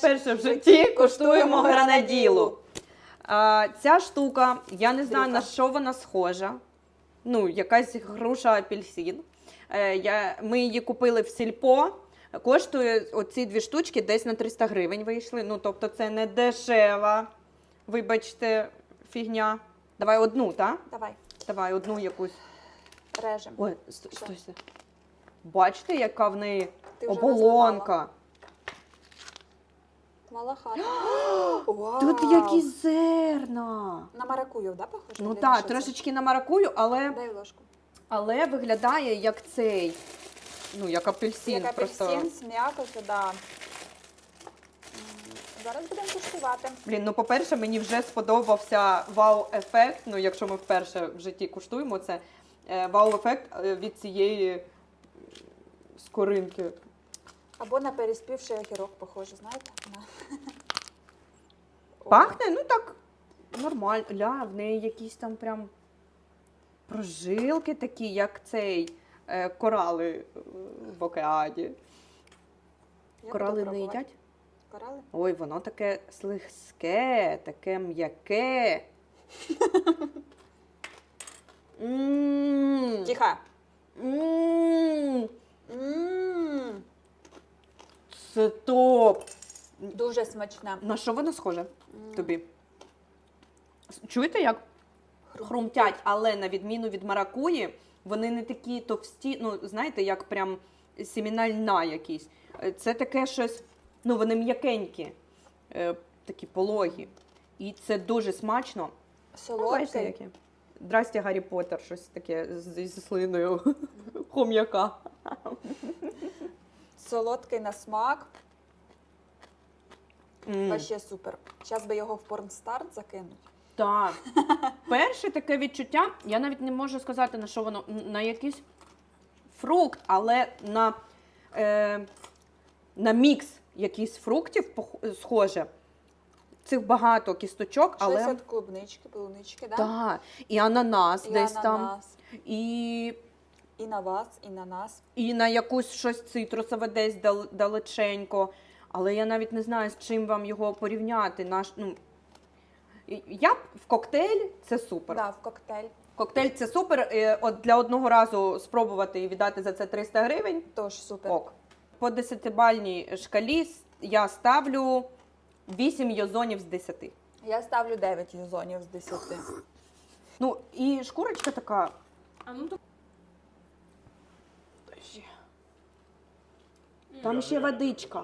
Перше в житті коштуємо гранаділу. А, ця штука, я не знаю на що вона схожа. Ну, якась груша апельсин. Е, я, ми її купили в сільпо. Коштує оці дві штучки десь на 300 гривень вийшли. Ну, тобто це не дешева. Вибачте, фігня. Давай одну, так? Давай, Давай одну якусь. режем. Ой, стой, Що? стой. стой. Бачите, яка в неї Ти вже оболонка. Малахат. Тут якісь зерна. На маракую, да, похоже? Ну так, трошечки на маракую, але, Дай ложку. але виглядає як цей. Ну, як апельсин. Як просто. апельсин з м'якотю, да. М, Зараз будемо куштувати. Блін, ну по-перше, мені вже сподобався вау-ефект. Ну, якщо ми вперше в житті куштуємо це. е, Вау-ефект е, від цієї скоринки. Або на переспівший огірок, похоже, знаєте? На. Пахне, ну так, нормально. Ля, в неї якісь там прям прожилки такі, як цей е, корали е, в океані. я буду Корали не пробувати. їдять? Корали? Ой, воно таке слизьке, таке м'яке. М, Тихо. м, М, Це топ. Дуже смачна. На що воно схоже тобі? Чуєте, як хрумтять, але на відміну від маракуї, вони не такі товсті, ну, знаєте, як прям сіміна льна якісь. Е, Це таке щось, ну, вони м'якенькі, е, такі пологі. І це дуже смачно. Бачите, Солодкий. Здрасте, Гаррі Поттер, щось таке з- зі слиною хом'яка. Солодкий на смак. М. Вообще супер. Зараз би його в порнстарт закинуть. Так. Перше таке відчуття, я навіть не можу сказати, на що воно, на якийсь фрукт, але на, е, на мікс якихось фруктів схоже. Цих багато кісточок, Щось але. від клубнички, полунички, да? Так, і ананас І десь там, ананас. і, І на вас, і на нас. і на якусь щось цитрусове десь дал- далеченько. Але я навіть не знаю, з чим вам його порівняти. Наш, ну, я б в коктейль це супер. Да, в коктейль. Коктейль це супер. Е, От для одного разу спробувати і віддати за це 300 гривень. Тож супер. Ок. По 10-бальній шкалі я ставлю 8 йозонів з 10. Я ставлю 9 юзонів з 10. Ну, і шкурочка така. А ну то Там ще водичка.